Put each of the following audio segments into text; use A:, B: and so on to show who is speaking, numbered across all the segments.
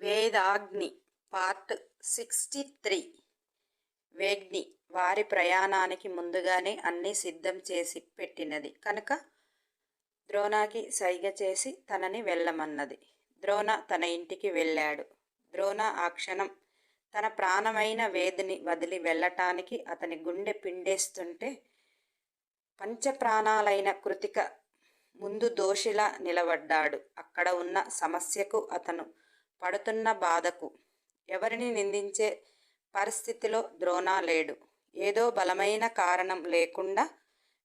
A: Vedagni part sixty three. వేగ్ని వారి ప్రయాణానికి ముందుగానే అన్నీ సిద్ధం చేసి పెట్టినది. కనుక ద్రోణాకి సైగ చేసి తనని వెళ్ళమన్నది. ద్రోణ తన ఇంటికి వెళ్ళాడు. ద్రోణ ఆ క్షణం తన ప్రాణమైన వేదిని వదిలి వెళ్ళటానికి అతని గుండె పిండేస్తుంటే పంచప్రాణాలైన కృతిక ముందు దోషిలా నిలబడ్డాడు. అక్కడ ఉన్న సమస్యకు అతను పడుతున్న బాధకు. ఎవరిని నిందించే పరిస్థితిలో ద్రోణ లేడు. ఏదో బలమైన కారణం లేకుండా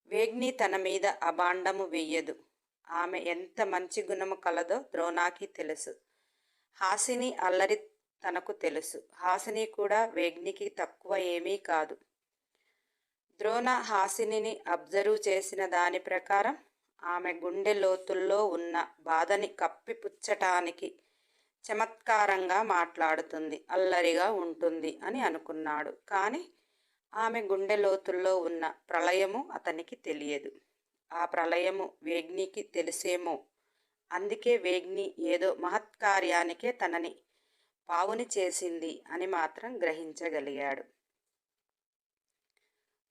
A: వేగ్ని తన మీద అబాండము వెయ్యదు. ఆమె ఎంత మంచి గుణము కలదో ద్రోణాకి తెలుసు. హాసిని అల్లరి తనకు తెలుసు. హాసిని కూడా వేగ్నికి తక్కువ ఏమీ కాదు. ద్రోణ హాసినిని అబ్జర్వ్ చేసిన దాని ప్రకారం ఆమె గుండె లోతుల్లో ఉన్న బాధని కప్పిపుచ్చటానికి చమత్కారంగా మాట్లాడుతుంది అల్లరిగా ఉంటుంది అని అనుకున్నాడు. కానీ ఆమె గుండె లోతుల్లో ఉన్న ప్రళయము అతనికి తెలియదు. ఆ ప్రళయము వేగ్నికి తెలిసేమో. అందుకే వేగ్ని ఏదో మహత్కార్యానికే తనని పావుని చేసింది అని మాత్రం గ్రహించగలిగాడు.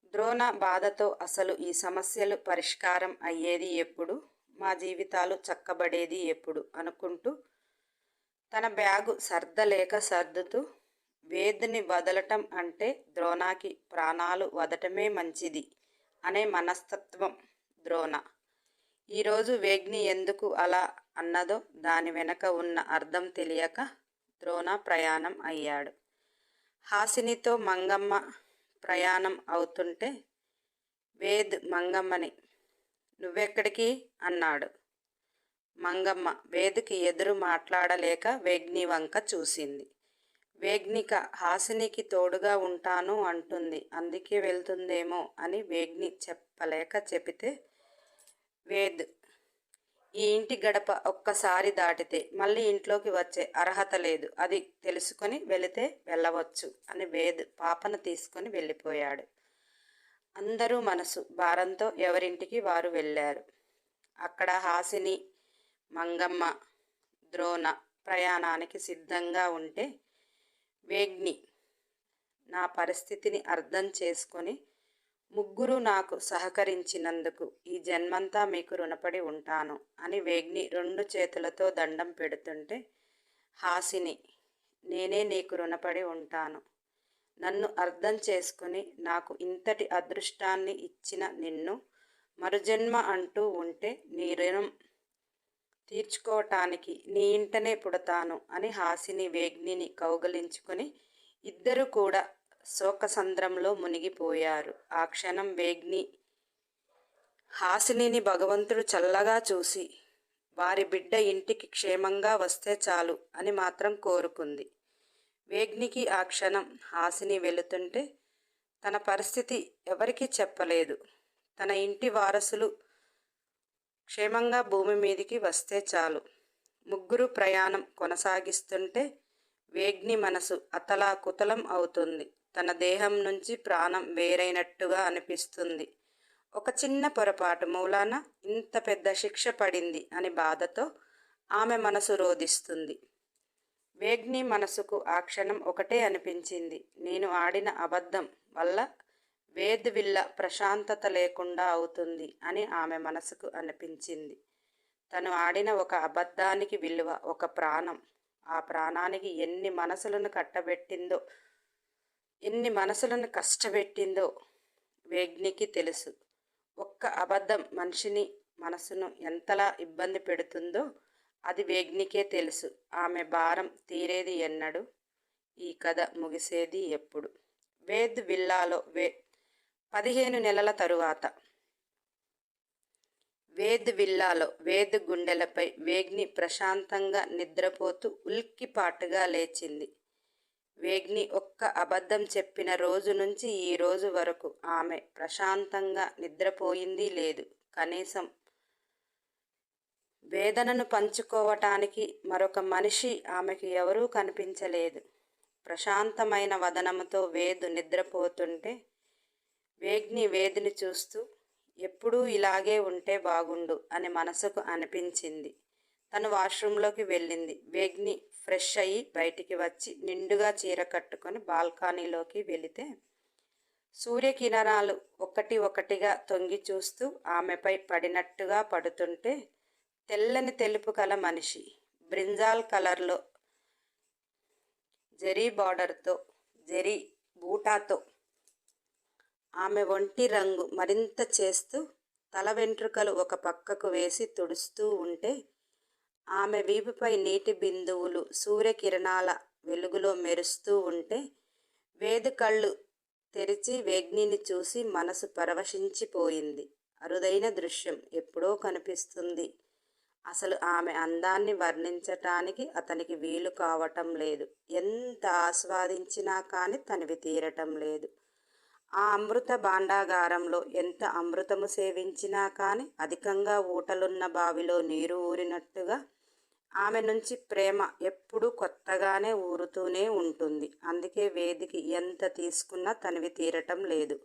A: ద్రోణ బాధతో అసలు ఈ సమస్యలు పరిష్కారం అయ్యేది ఎప్పుడు? మా జీవితాలు చక్కబడేది ఎప్పుడు? అనుకుంటూ తన బ్యాగు సర్దలేక సర్దుతూ వేదిని వదలటం అంటే ద్రోణాకి ప్రాణాలు వదటమే మంచిది అనే మనస్తత్వం ద్రోణ. ఈరోజు వేగ్ని ఎందుకు అలా అన్నదో దాని వెనక ఉన్న అర్థం తెలియక ద్రోణ ప్రయాణం అయ్యాడు. హాసినితో మంగమ్మ ప్రయాణం అవుతుంటే వేద్ మంగమ్మని నువ్వెక్కడికి? అన్నాడు. మంగమ్మ వేదికి ఎదురు మాట్లాడలేక వేగ్ని వంక చూసింది. వేగ్నిక హాసినికి తోడుగా ఉంటాను అంటుంది. అందుకే వెళ్తుందేమో అని వేగ్ని చెప్పలేక చెబితే వేద్ ఈ ఇంటి గడప ఒక్కసారి దాటితే మళ్ళీ ఇంట్లోకి వచ్చే అర్హత లేదు. అది తెలుసుకొని వెళితే వెళ్ళవచ్చు అని వేద్ పాపను తీసుకొని వెళ్ళిపోయాడు. అందరూ మనసు భారంతో ఎవరింటికి వారు వెళ్ళారు. అక్కడ హాసిని మంగమ్మ ద్రోణ ప్రయాణానికి సిద్ధంగా ఉంటే వేగ్ని నా పరిస్థితిని అర్థం చేసుకొని ముగ్గురు నాకు సహకరించినందుకు ఈ జన్మంతా మీకు రుణపడి ఉంటాను అని వేగ్ని రెండు చేతులతో దండం పెడుతుంటే హాసిని నేనే నీకు రుణపడి ఉంటాను. నన్ను అర్థం చేసుకుని నాకు ఇంతటి అదృష్టాన్ని ఇచ్చిన నిన్ను మరుజన్మ అంటూ ఉంటే నీ రుణం తీర్చుకోవటానికి నీ ఇంటనే పుడతాను అని హాసిని వేగ్నిని కౌగలించుకొని ఇద్దరు కూడా శోకసంద్రంలో మునిగిపోయారు. ఆ క్షణం వేగ్ని హాసినిని భగవంతుడు చల్లగా చూసి వారి బిడ్డ ఇంటికి క్షేమంగా వస్తే చాలు అని మాత్రం కోరుకుంది. వేగ్నికి ఆ క్షణం హాసిని వెళుతుంటే తన పరిస్థితి ఎవరికీ చెప్పలేదు. తన ఇంటి వారసులు క్షేమంగా భూమి మీదికి వస్తే చాలు. ముగ్గురు ప్రయాణం కొనసాగిస్తుంటే వేగ్ని మనసు అతలాకుతలం అవుతుంది. తన దేహం నుంచి ప్రాణం వేరైనట్టుగా అనిపిస్తుంది. ఒక చిన్న పొరపాటు. మూలాన ఇంత పెద్ద శిక్ష పడింది అని బాధతో ఆమె మనసు రోధిస్తుంది. వేగ్ని మనసుకు ఆ క్షణం ఒకటే అనిపించింది. నేను ఆడిన అబద్ధం వల్ల వేద్విల్ల ప్రశాంతత లేకుండా అవుతుంది అని ఆమె మనసుకు అనిపించింది. తను ఆడిన ఒక అబద్ధానికి విలువ ఒక ప్రాణం. ఆ ప్రాణానికి ఎన్ని మనసులను కట్టబెట్టిందో ఎన్ని మనసులను కష్టపెట్టిందో వేగ్నికి తెలుసు. ఒక్క అబద్ధం మనిషిని మనసును ఎంతలా ఇబ్బంది పెడుతుందో అది వేగ్నికే తెలుసు. ఆమె భారం తీరేది ఎన్నడు? ఈ కథ ముగిసేది ఎప్పుడు? వేద్ విల్లాలో వే పదిహేను నెలల తరువాత వేద్ విల్లాలో వేద్ గుండెలపై వేగ్ని ప్రశాంతంగా నిద్రపోతూ ఉల్కిపాటుగా లేచింది. వేగ్ని ఒక్క అబద్ధం చెప్పిన రోజు నుంచి ఈ రోజు వరకు ఆమె ప్రశాంతంగా నిద్రపోయింది లేదు. కనీసం వేదనను పంచుకోవటానికి మరొక మనిషి ఆమెకు ఎవరూ కనిపించలేదు. ప్రశాంతమైన వదనముతో వేదు నిద్రపోతుంటే వేగ్ని వేదిని చూస్తూ ఎప్పుడూ ఇలాగే ఉంటే బాగుండు అని మనసుకు అనిపించింది. తను వాష్రూంలోకి వెళ్ళింది. వేగ్ని ఫ్రెష్ అయ్యి బయటికి వచ్చి నిండుగా చీర కట్టుకొని బాల్కనీలోకి వెళితే సూర్యకిరణాలు ఒకటి ఒకటిగా తొంగి చూస్తూ ఆమెపై పడినట్టుగా పడుతుంటే తెల్లని తెలుపు కల మనిషి బ్రింజాల్ కలర్లో జరీ బార్డర్తో జరీ బూటాతో ఆమె ఒంటి రంగు మరింత చేస్తూ తల వెంట్రుకలు ఒక పక్కకు వేసి తుడుస్తూ ఉంటే ఆమె వీపుపై నీటి బిందువులు సూర్యకిరణాల వెలుగులో మెరుస్తూ ఉంటే వేది కళ్ళు తెరిచి వేగ్నిని చూసి మనసు పరవశించిపోయింది. అరుదైన దృశ్యం ఎప్పుడో కనిపిస్తుంది. అసలు ఆమె అందాన్ని వర్ణించటానికి అతనికి వీలు కావటం లేదు. ఎంత ఆస్వాదించినా కానీ తనివి తీరటం లేదు. ఆ అమృత భాండాగారంలో ఎంత అమృతము సేవించినా కానీ అధికంగా ఊటలున్న బావిలో నీరు ఊరినట్టుగా ఆమె నుంచి ప్రేమ ఎప్పుడూ కొత్తగానే ఊరుతూనే ఉంటుంది. అందుకే వేదికి ఎంత తీసుకున్నా తనివి తీరటం లేదు.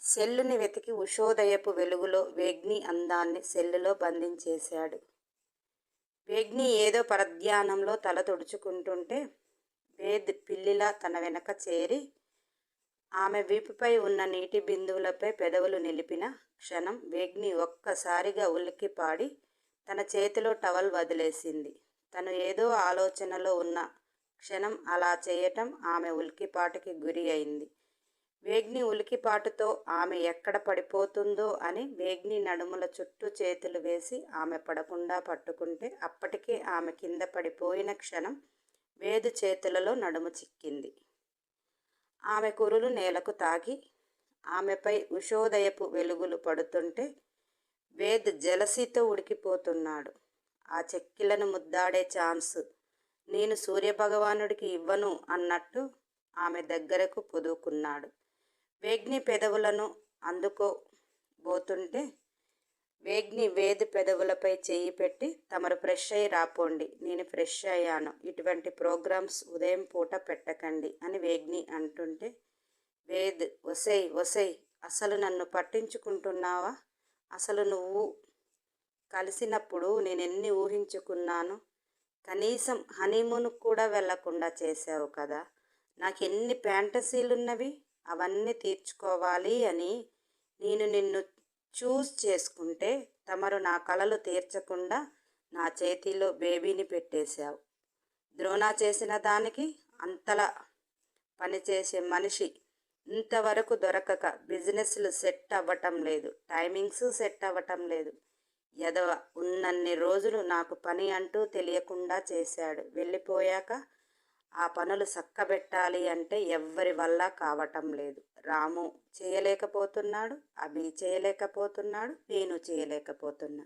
A: సెల్లుని వెతికి ఉషోదయపు వెలుగులో వేగ్ని అందాన్ని సెల్లులో బంధించేశాడు. వేగ్ని ఏదో పరధ్యానంలో తల తుడుచుకుంటుంటే వేద్ పిల్లిలా తన వెనక చేరి ఆమె వీపుపై ఉన్న నీటి బిందువులపై పెదవులు నిలిపిన క్షణం వేగ్ని ఒక్కసారిగా ఉలిక్కిపాడి తన చేతిలో టవల్ వదిలేసింది. తను ఏదో ఆలోచనలో ఉన్న క్షణం అలా చేయటం ఆమె ఉలికిపాటుకి గురి అయింది. వేగ్ని ఉలికిపాటుతో ఆమె ఎక్కడ పడిపోతుందో అని వేగ్ని నడుముల చుట్టూ చేతులు వేసి ఆమె పడకుండా పట్టుకుంటే అప్పటికే ఆమె కింద పడిపోయిన క్షణం వేదు చేతులలో నడుము చిక్కింది. ఆమె కురులు నేలకు తాగి ఆమెపై ఉషోదయపు వెలుగులు పడుతుంటే వేద్ జలసితో ఉడికిపోతున్నాడు. ఆ చెక్కిలను ముద్దాడే ఛాన్స్ నేను సూర్యభగవానుడికి ఇవ్వను అన్నట్టు ఆమె దగ్గరకు పొదువుకున్నాడు వేగ్ని పెదవులను అందుకోబోతుంటే వేగ్ని వేద్ పెదవులపై చేయి పెట్టి తమరు ఫ్రెష్ అయ్యి రాపోండి. నేను ఫ్రెష్ అయ్యాను. ఇటువంటి ప్రోగ్రామ్స్ ఉదయం పూట పెట్టకండి అని వేగ్ని అంటుంటే వేద్ ఒసై ఒసై అసలు నన్ను పట్టించుకుంటున్నావా? అసలు నువ్వు కలిసినప్పుడు నేను ఎన్ని ఊహించుకున్నాను? కనీసం హనీమూన్ కూడా వెళ్ళకుండా చేశావు కదా. నాకు ఎన్ని ఫ్యాంటసీలున్నవి? అవన్నీ తీర్చుకోవాలి అని నేను నిన్ను చూస్ చేసుకుంటే తమరు నా కళలు తీర్చకుండా నా చేతిలో బేబీని పెట్టేశావు. ద్రోణ చేసిన దానికి అంతలా పనిచేసే మనిషి ఇంతవరకు దొరకక బిజినెస్లు సెట్ అవ్వటం లేదు టైమింగ్స్ సెట్ అవ్వటం లేదు. ఎదవ ఉన్నన్ని రోజులు నాకు పని అంటూ తెలియకుండా చేశాడు. వెళ్ళిపోయాక ఆ పనులు చక్కబెట్టాలి అంటే ఎవ్వరి వల్ల కావటం లేదు. రాము చేయలేకపోతున్నాడు అభి చేయలేకపోతున్నాడు నేను చేయలేకపోతున్నా.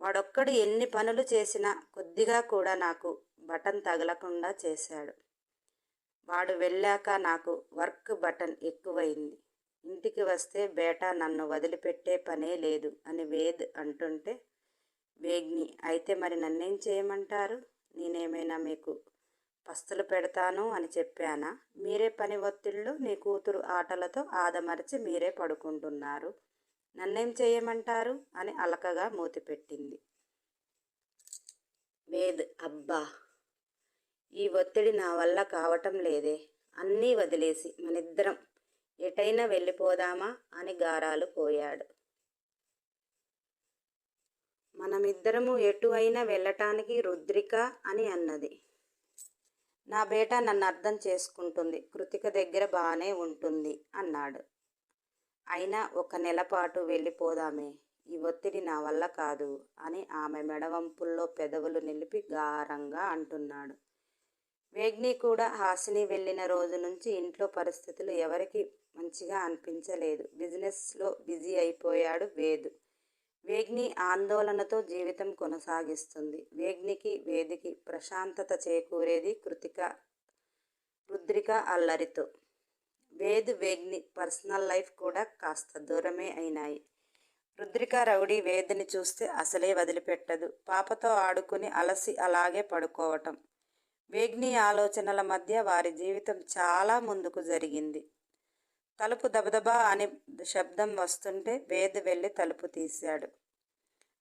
A: వాడొక్కడు ఎన్ని పనులు చేసినా కొద్దిగా కూడా నాకు బటన్ తగలకుండా చేశాడు. వాడు వెళ్ళాక నాకు వర్క్ బటన్ ఎక్కువైంది. ఇంటికి వస్తే బేటా నన్ను వదిలిపెట్టే పనే లేదు అని వేద్ అంటుంటే వేగ్ని అయితే మరి నన్నేం చేయమంటారు? నేనేమైనా మీకు పస్తులు పెడతాను అని చెప్పానా? మీరే పని ఒత్తిళ్ళు నీ కూతురు ఆటలతో ఆదమరిచి మీరే పడుకుంటున్నారు. నన్నేం చేయమంటారు? అని అలకగా మూతిపెట్టింది వేద్ అబ్బా! ఈ ఒత్తిడి నా వల్ల కావటం లేదే. అన్నీ వదిలేసి మనిద్దరం ఎటైనా వెళ్ళిపోదామా? అని గారాలు పోయాడు మనమిద్దరము ఎటు అయినా వెళ్ళటానికి రుద్రిక అని అన్నది. నా బేట నన్ను అర్థం చేసుకుంటుంది. కృతిక దగ్గర బాగానే ఉంటుంది అన్నాడు. అయినా ఒక నెల పాటు వెళ్ళిపోదామే. ఈ ఒత్తిడి నా వల్ల కాదు అని ఆమె మెడవంపుల్లో పెదవులు నిలిపి గారంగా అంటున్నాడు. వేగ్ని కూడా హాసిని వెళ్ళిన రోజు నుంచి ఇంట్లో పరిస్థితులు ఎవరికి మంచిగా అనిపించలేదు. బిజినెస్లో బిజీ అయిపోయాడు వేదు. వేగ్ని ఆందోళనతో జీవితం కొనసాగిస్తుంది. వేగ్నికి వేదికి ప్రశాంతత చేకూరేది కృతిక రుద్రిక అల్లరితో. వేద్ వేగ్ని పర్సనల్ లైఫ్ కూడా కాస్త దూరమే అయినాయి. రుద్రిక రౌడీ వేదిని చూస్తే అసలే వదిలిపెట్టదు. పాపతో ఆడుకుని అలసి అలాగే పడుకోవటం. వేగ్ని ఆలోచనల మధ్య వారి జీవితం చాలా ముందుకు జరిగింది. తలుపు దబదబా అనే శబ్దం వస్తుంటే వేద వెళ్ళి తలుపు తీశాడు.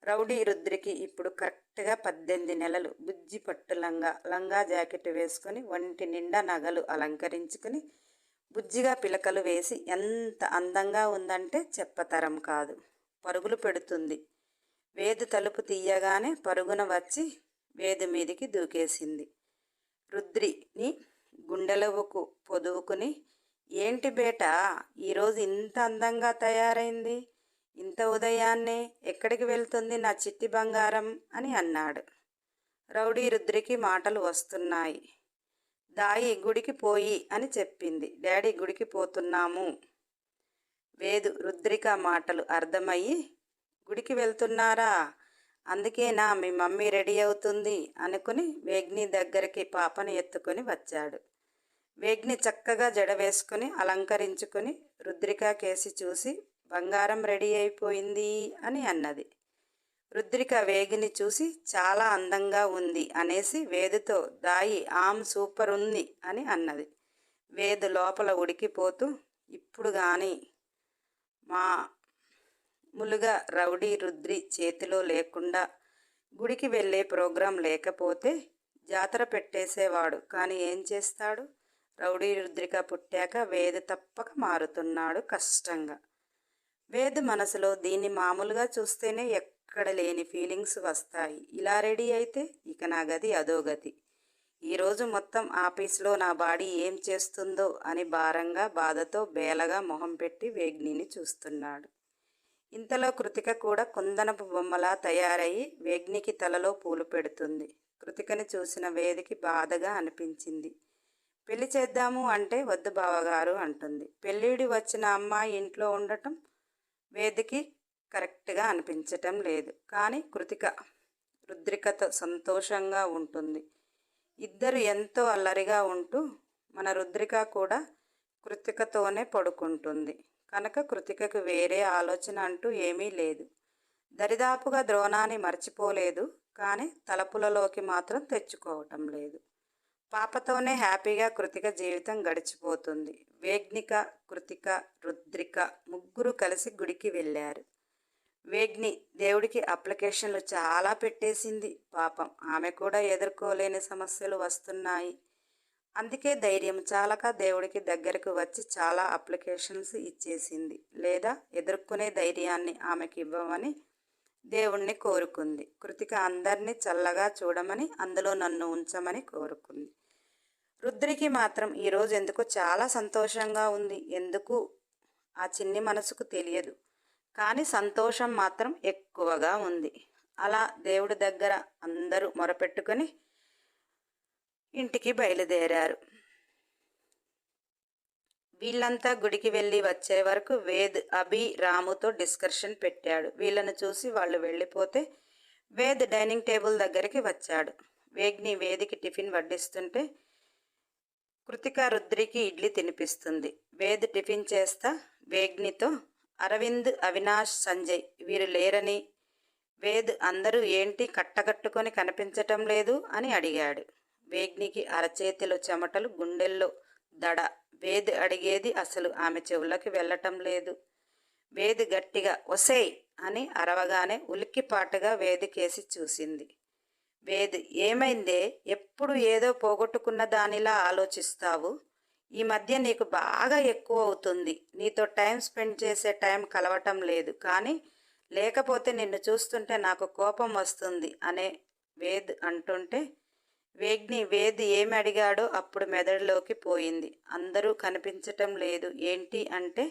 A: రౌడీ రుద్రికి ఇప్పుడు కరెక్ట్గా పద్దెనిమిది నెలలు. బుజ్జి పట్టు లంగా లంగా జాకెట్ వేసుకొని ఒంటి నిండా నగలు అలంకరించుకుని బుజ్జిగా పిలకలు వేసి ఎంత అందంగా ఉందంటే చెప్పతరం కాదు. పరుగులు పెడుతుంది. వేదు తలుపు తీయగానే పరుగున వచ్చి వేదు మీదికి దూకేసింది. రుద్రిని గుండెలవుకు పొదువుకుని ఏంటి బేట? ఈరోజు ఇంత అందంగా తయారైంది. ఇంత ఉదయాన్నే ఎక్కడికి వెళ్తుంది నా చిట్టి బంగారం అని అన్నాడు. రౌడీ రుద్రికి మాటలు వస్తున్నాయి. దాయి గుడికి పోయి అని చెప్పింది. డాడీ గుడికి పోతున్నాము. వేదు రుద్రిక మాటలు అర్థమయ్యి గుడికి వెళ్తున్నారా? అందుకేనా మీ మమ్మీ రెడీ అవుతుంది అనుకుని వేగ్ని దగ్గరికి పాపను ఎత్తుకొని వచ్చాడు. వేగ్ని చక్కగా జడ వేసుకుని అలంకరించుకుని రుద్రిక కేసి చూసి బంగారం రెడీ అయిపోయింది అని అన్నది. రుద్రిక వేగిని చూసి చాలా అందంగా ఉంది అనేసి వేదుతో దాయి ఆమ్ సూపర్ ఉంది అని అన్నది. వేదు లోపల ఉడికిపోతూ ఇప్పుడు కానీ మా ములుగా రౌడీ రుద్రి చేతిలో లేకుండా గుడికి వెళ్ళే ప్రోగ్రాం లేకపోతే జాతర పెట్టేసేవాడు. కానీ ఏం చేస్తాడు? రౌడీ రుద్రిక పుట్టాక వేద తప్పక మారుతున్నాడు కష్టంగా. వేద మనసులో దీన్ని మామూలుగా చూస్తేనే ఎక్కడ లేని ఫీలింగ్స్ వస్తాయి. ఇలా రెడీ అయితే ఇక నా గది అదో గతి ఈరోజు మొత్తం ఆఫీస్లో నా బాడీ ఏం చేస్తుందో అని భారంగా బాధతో బేలగా మొహం పెట్టి వేగ్నిని చూస్తున్నాడు. ఇంతలో కృతిక కూడా కుందనపు బొమ్మలా తయారయ్యి వేగ్నికి తలలో పూలు పెడుతుంది. కృతికని చూసిన వేదికి బాధగా అనిపించింది. పెళ్ళి చేద్దాము అంటే వద్దు బావగారు అంటుంది. పెళ్ళిడి వచ్చిన అమ్మాయి ఇంట్లో ఉండటం వేదికి కరెక్ట్గా అనిపించటం లేదు. కానీ కృతిక రుద్రికతో సంతోషంగా ఉంటుంది. ఇద్దరు ఎంతో అల్లరిగా ఉంటూ మన రుద్రిక కూడా కృతికతోనే పడుకుంటుంది. కనుక కృతికకు వేరే ఆలోచన అంటూ ఏమీ లేదు. దరిదాపుగా ద్రోణాన్ని మర్చిపోలేదు. కానీ తలపులలోకి మాత్రం తెచ్చుకోవటం లేదు. పాపతోనే హ్యాపీగా కృతిక జీవితం గడిచిపోతుంది. వేగ్నిక కృతిక రుద్రిక ముగ్గురు కలిసి గుడికి వెళ్ళారు. వేగ్ని దేవుడికి అప్లికేషన్లు చాలా పెట్టేసింది. పాపం ఆమె కూడా ఎదుర్కోలేని సమస్యలు వస్తున్నాయి. అందుకే ధైర్యం చాలక దేవుడికి దగ్గరకు వచ్చి చాలా అప్లికేషన్స్ ఇచ్చేసింది. లేదా ఎదుర్కొనే ధైర్యాన్ని ఆమెకి ఇవ్వమని దేవుణ్ణి కోరుకుంది. కృతిక అందరినీ చల్లగా చూడమని అందులో నన్ను ఉంచమని కోరుకుంది. రుద్రికి మాత్రం ఈరోజు ఎందుకు చాలా సంతోషంగా ఉంది. ఎందుకు? ఆ చిన్ని మనసుకు తెలియదు. కానీ సంతోషం మాత్రం ఎక్కువగా ఉంది. అలా దేవుడి దగ్గర అందరూ మొరపెట్టుకొని ఇంటికి బయలుదేరారు. వీళ్ళంతా గుడికి వెళ్ళి వచ్చే వరకు వేద్ అభి రాముతో డిస్కషన్ పెట్టాడు. వీళ్ళను చూసి వాళ్ళు వెళ్ళిపోతే వేద్ డైనింగ్ టేబుల్ దగ్గరికి వచ్చాడు. వేగ్ని వేదికి టిఫిన్ వడ్డిస్తుంటే కృతిక రుద్రికి ఇడ్లీ తినిపిస్తుంది. వేద్ టిఫిన్ చేస్తా వేగ్నితో అరవింద్ అవినాష్ సంజయ్ వీరు లేరని వేద్ అందరూ ఏంటి కట్టకట్టుకొని కనిపించటం లేదు అని అడిగాడు. వేగ్నికి అరచేతిలో చెమటలు గుండెల్లో దడ. వేది అడిగేది అసలు ఆమె చెవులకి వెళ్ళటం లేదు. వేది గట్టిగా ఒసేయ్ అని అరవగానే ఉలిక్కిపాటుగా వేదికేసి చూసింది. వేది ఏమైందే? ఎప్పుడు ఏదో పోగొట్టుకున్న దానిలా ఆలోచిస్తావు? ఈ మధ్య నీకు బాగా ఎక్కువ అవుతుంది. నీతో టైం స్పెండ్ చేసే టైం కలవటం లేదు. కానీ లేకపోతే నిన్ను చూస్తుంటే నాకు కోపం వస్తుంది అనే వేద్ అంటుంటే వేగ్ని వేద్ ఏమి అడిగాడో అప్పుడు మెదడులోకి పోయింది. అందరూ కనిపించటం లేదు. ఏంటి అంటే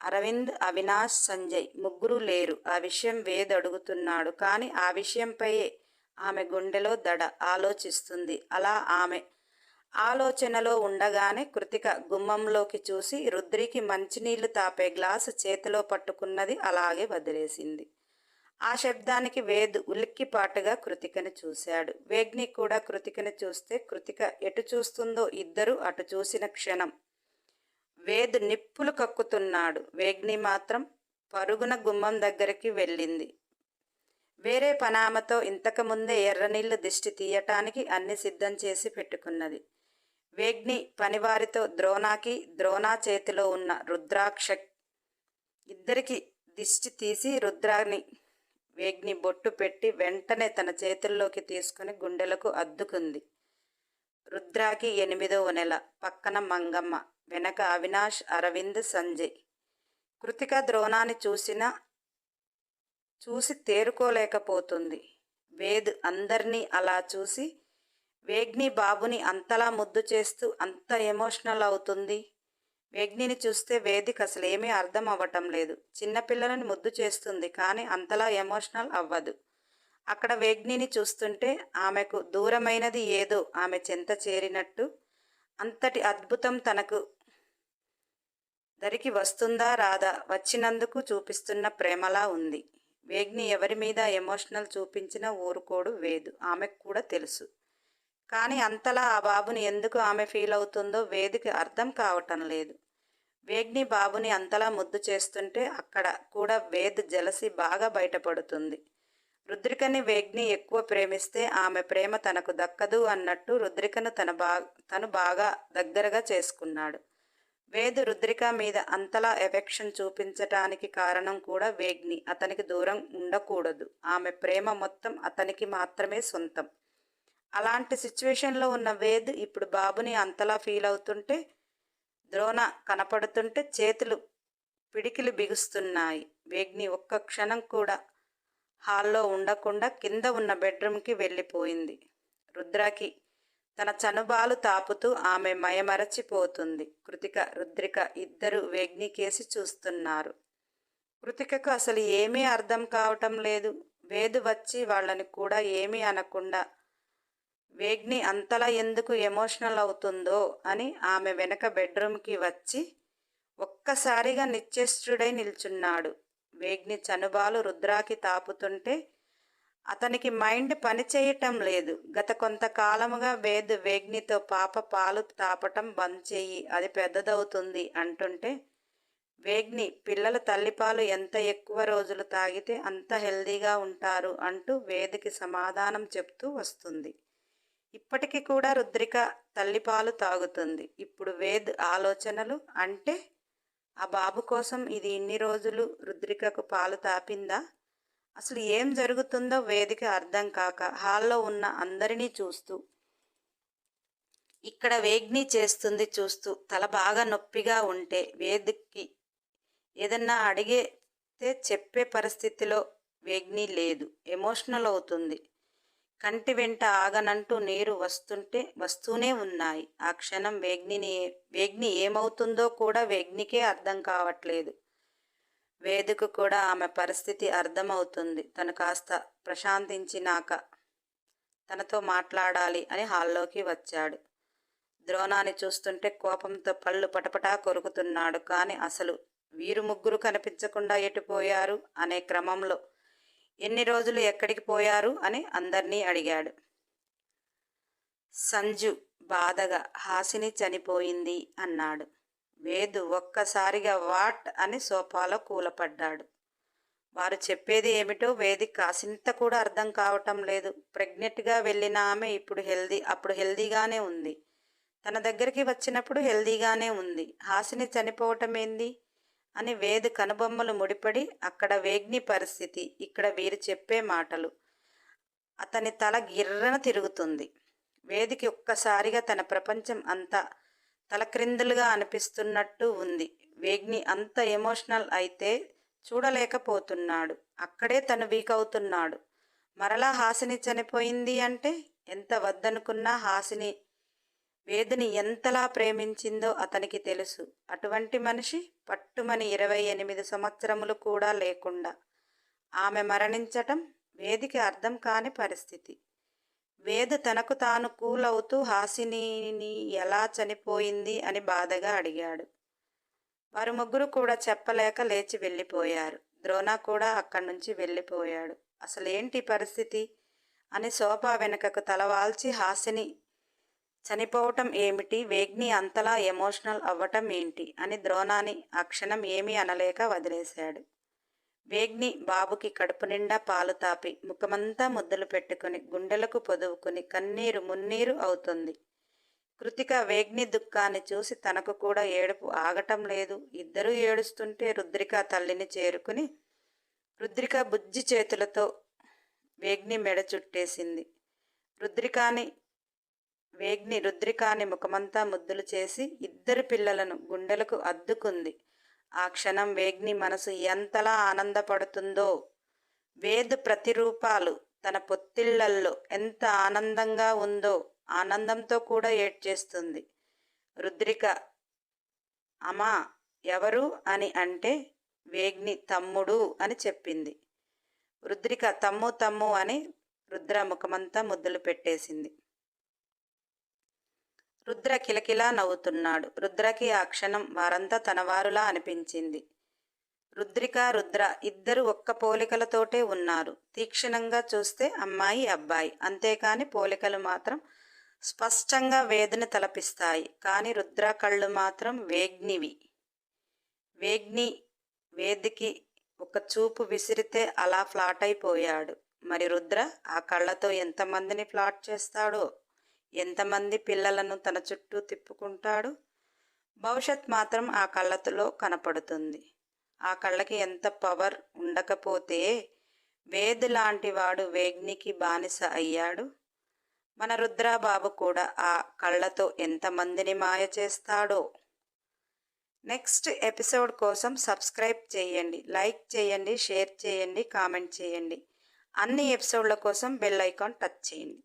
A: అరవింద్ అవినాష్ సంజయ్ ముగ్గురు లేరు. ఆ విషయం వేద్ అడుగుతున్నాడు. కానీ ఆ విషయంపై ఆమె గుండెలో దడ ఆలోచిస్తుంది. అలా ఆమె ఆలోచనలో ఉండగానే కృతిక గుమ్మంలోకి చూసి రుద్రికి మంచినీళ్ళు తాపే గ్లాసు చేతిలో పట్టుకున్నది అలాగే వదిలేసింది. ఆ శబ్దానికి వేద్ ఉలిక్కిపాటుగా కృతికని చూశాడు. వేగ్ని కూడా కృతికని చూస్తే కృతిక ఎటు చూస్తుందో ఇద్దరు అటు చూసిన క్షణం. వేద్ నిప్పులు కక్కుతున్నాడు. వేగ్ని మాత్రం పరుగున గుమ్మం దగ్గరికి వెళ్ళింది. వేరే పనామతో ఇంతకుముందే ఎర్రనీళ్ళు దిష్టి తీయటానికి అన్ని సిద్ధం చేసి పెట్టుకున్నది. వేగ్ని పనివారితో ద్రోణాకి ద్రోణా చేతిలో ఉన్న రుద్రాక్ష ఇద్దరికి దిష్టి తీసి రుద్రాన్ని వేగ్ని బొట్టు పెట్టి వెంటనే తన చేతుల్లోకి తీసుకుని గుండెలకు అద్దుకుంది. రుద్రాకి ఎనిమిదవ నెల. పక్కన మంగమ్మ. వెనక అవినాష్ అరవింద్ సంజయ్. కృతిక ద్రోణాన్ని చూసిన చూసి తేరుకోలేకపోతుంది. వేద్ అందరినీ అలా చూసి వేగ్ని బాబుని అంతలా ముద్దు చేస్తూ అంత ఎమోషనల్ అవుతుంది. వేగ్నిని చూస్తే వేదిక అసలు ఏమీ అర్థం అవ్వటం లేదు. చిన్నపిల్లలని ముద్దు చేస్తుంది కానీ అంతలా ఎమోషనల్ అవ్వదు. అక్కడ వేగ్నిని చూస్తుంటే ఆమెకు దూరమైనది ఏదో ఆమె చెంత చేరినట్టు అంతటి అద్భుతం తనకు దరికి వస్తుందా రాదా వచ్చినందుకు చూపిస్తున్న ప్రేమలా ఉంది. వేగ్ని ఎవరి మీద ఎమోషనల్ చూపించినా ఊరుకోడు వేదు. ఆమెకు కూడా తెలుసు. కానీ అంతలా ఆ బాబుని ఎందుకు ఆమె ఫీల్ అవుతుందో వేదికి అర్థం కావటం లేదు. వేగ్ని బాబుని అంతలా ముద్దు చేస్తుంటే అక్కడ కూడా వేద్ జలసి బాగా బయటపడుతుంది. రుద్రికని వేగ్ని ఎక్కువ ప్రేమిస్తే ఆమె ప్రేమ తనకు దక్కదు అన్నట్టు రుద్రికను తన బా తను బాగా దగ్గరగా చేసుకున్నాడు. వేద్ రుద్రిక మీద అంతలా ఎఫెక్షన్ చూపించటానికి కారణం కూడా వేగ్ని. అతనికి దూరం ఉండకూడదు. ఆమె ప్రేమ మొత్తం అతనికి మాత్రమే సొంతం. అలాంటి సిచ్యువేషన్లో ఉన్న వేద్ ఇప్పుడు బాబుని అంతలా ఫీల్ అవుతుంటే ద్రోణ కనపడుతుంటే చేతులు పిడికిలు బిగుస్తున్నాయి. వేగ్ని ఒక్క క్షణం కూడా హాల్లో ఉండకుండా కింద ఉన్న బెడ్రూమ్కి వెళ్ళిపోయింది. రుద్రకి తన చనుబాలు తాపుతూ ఆమె మయమరచిపోతుంది. కృతిక రుద్రిక ఇద్దరు వేగ్ని కేసి చూస్తున్నారు. కృతికకు అసలు ఏమీ అర్థం కావటం లేదు. వేదు వచ్చి వాళ్ళని కూడా ఏమీ అనకుండా వేగ్ని అంతలా ఎందుకు ఎమోషనల్ అవుతుందో అని ఆమె వెనక బెడ్రూమ్కి వచ్చి ఒక్కసారిగా నిశ్చేష్టుడై నిల్చున్నాడు. వేగ్ని చనుబాలు రుద్రాకి తాపుతుంటే అతనికి మైండ్ పనిచేయటం లేదు. గత కొంతకాలముగా వేద్ వేగ్నితో పాప పాలు తాపటం బంద్ చేయి అది పెద్దదవుతుంది అంటుంటే వేగ్ని పిల్లల తల్లిపాలు ఎంత ఎక్కువ రోజులు తాగితే అంత హెల్దీగా ఉంటారు అంటూ వేదికి సమాధానం చెప్తూ వస్తుంది. ఇప్పటికీ కూడా రుద్రిక తల్లిపాలు తాగుతుంది. ఇప్పుడు వేద్ ఆలోచనలు అంటే ఆ బాబు కోసం ఇది ఇన్ని రోజులు రుద్రికకు పాలు తాపిందా? అసలు ఏం జరుగుతుందో వేదిక అర్థం కాక హాల్లో ఉన్న అందరినీ చూస్తూ ఇక్కడ వేగ్ని చేస్తుంది చూస్తూ తల బాగా నొప్పిగా ఉంటే వేదికి ఏదన్నా అడిగితే చెప్పే పరిస్థితిలో వేగ్ని లేదు. ఎమోషనల్ అవుతుంది. కంటి వెంట ఆగనంటూ నీరు వస్తుంటే వస్తూనే ఉన్నాయి. ఆ క్షణం వేగ్నిని వేగ్ని ఏమవుతుందో కూడా వేగ్నికే అర్థం కావట్లేదు. వేదిక కూడా ఆమె పరిస్థితి అర్థమవుతుంది. తను కాస్త ప్రశాంతించినాక తనతో మాట్లాడాలి అని హాల్లోకి వచ్చాడు. ద్రోణాన్ని చూస్తుంటే కోపంతో పళ్ళు పటపటా కొరుకుతున్నాడు. కానీ అసలు వీరు ముగ్గురు కనిపించకుండా ఎటుపోయారు అనే క్రమంలో ఎన్ని రోజులు ఎక్కడికి పోయారు అని అందరినీ అడిగాడు. సంజు బాధగా హాసిని చనిపోయింది అన్నాడు. వేదు ఒక్కసారిగా వాట్ అని సోఫాలో కూలపడ్డాడు. వారు చెప్పేది ఏమిటో వేది కాసింత కూడా అర్థం కావటం లేదు. ప్రెగ్నెంట్గా వెళ్ళిన ఆమె ఇప్పుడు హెల్దీ అప్పుడు హెల్దీగానే ఉంది. తన దగ్గరికి వచ్చినప్పుడు హెల్దీగానే ఉంది. హాసిని చనిపోవటం ఏంది? అని వేద కనుబొమ్మలు ముడిపడి అక్కడ వేగ్ని పరిస్థితి. ఇక్కడ వీరు చెప్పే మాటలు. అతని తల గిర్రన తిరుగుతుంది. వేదికి ఒక్కసారిగా తన ప్రపంచం అంతా తలక్రిందులుగా అనిపిస్తున్నట్టు ఉంది. వేగ్ని అంత ఎమోషనల్ అయితే చూడలేకపోతున్నాడు. అక్కడే తను వీక్ అవుతున్నాడు. మరలా హాసిని చనిపోయింది అంటే ఎంత వద్దనుకున్నా హాసిని వేదిని ఎంతలా ప్రేమించిందో అతనికి తెలుసు. అటువంటి మనిషి పట్టుమని ఇరవై ఎనిమిది సంవత్సరములు కూడా లేకుండా ఆమె మరణించటం వేదికి అర్థం కాని పరిస్థితి. వేదు తనకు తాను కూలవుతూ హాసినిని ఎలా చనిపోయింది అని బాధగా అడిగాడు. వారు ముగ్గురు కూడా చెప్పలేక లేచి వెళ్ళిపోయారు. ద్రోణ కూడా అక్కడి నుంచి వెళ్ళిపోయాడు. అసలేంటి పరిస్థితి? అని సోఫా వెనుకకు తలవాల్చి హాసిని చనిపోవటం ఏమిటి? వేగ్ని అంతలా ఎమోషనల్ అవ్వటం ఏంటి? అని ద్రోణాని అక్షణం ఏమీ అనలేక వదిలేశాడు. వేగ్ని బాబుకి కడుపు నిండా పాలు తాపి ముఖమంతా ముద్దలు పెట్టుకుని గుండెలకు పొదువుకుని కన్నీరు మున్నీరు అవుతుంది. కృతిక వేగ్ని దుఃఖాన్ని చూసి తనకు కూడా ఏడుపు ఆగటం లేదు. ఇద్దరూ ఏడుస్తుంటే రుద్రిక తల్లిని చేరుకుని రుద్రిక బుజ్జి చేతులతో వేగ్ని మెడ చుట్టేసింది. రుద్రికాని వేగ్ని రుద్రికాని ముఖమంతా ముద్దులు చేసి ఇద్దరు పిల్లలను గుండెలకు అద్దుకుంది. ఆ క్షణం వేగ్ని మనసు ఎంతలా ఆనందపడుతుందో. వేదు ప్రతిరూపాలు తన పొత్తిళ్ళల్లో ఎంత ఆనందంగా ఉందో ఆనందంతో కూడా ఏడ్చేస్తుంది. రుద్రిక అమా ఎవరు అని అంటే వేగ్ని తమ్ముడు అని చెప్పింది. రుద్రిక తమ్ము తమ్ము అని రుద్ర ముఖమంతా ముద్దులు పెట్టేసింది. రుద్ర కిలకిలా నవ్వుతున్నాడు. రుద్రకి ఆ క్షణం వారంతా తనవారులా అనిపించింది. రుద్రిక రుద్ర ఇద్దరు ఒక్క పోలికలతోటే ఉన్నారు. తీక్షణంగా చూస్తే అమ్మాయి అబ్బాయి. అంతేకాని పోలికలు మాత్రం స్పష్టంగా వేదన తలపిస్తాయి. కానీ రుద్ర కళ్ళు మాత్రం వేగ్నివి. వేగ్ని వేదికి ఒక చూపు విసిరితే అలా ఫ్లాట్ అయిపోయాడు. మరి రుద్ర ఆ కళ్ళతో ఎంతమందిని ఫ్లాట్ చేస్తాడో? ఎంతమంది పిల్లలను తన చుట్టూ తిప్పుకుంటాడు? భవిష్యత్ మాత్రం ఆ కళ్ళతో కనపడుతుంది. ఆ కళ్ళకి ఎంత పవర్ ఉండకపోతే వేద్ లాంటి వాడు వేగ్నికి బానిస అయ్యాడు. మన రుద్రాబాబు కూడా ఆ కళ్ళతో ఎంతమందిని మాయ చేస్తాడో? నెక్స్ట్ ఎపిసోడ్ కోసం సబ్స్క్రైబ్ చేయండి లైక్ చేయండి షేర్ చేయండి కామెంట్ చేయండి. అన్ని ఎపిసోడ్ల కోసం బెల్ ఐకాన్ టచ్ చేయండి.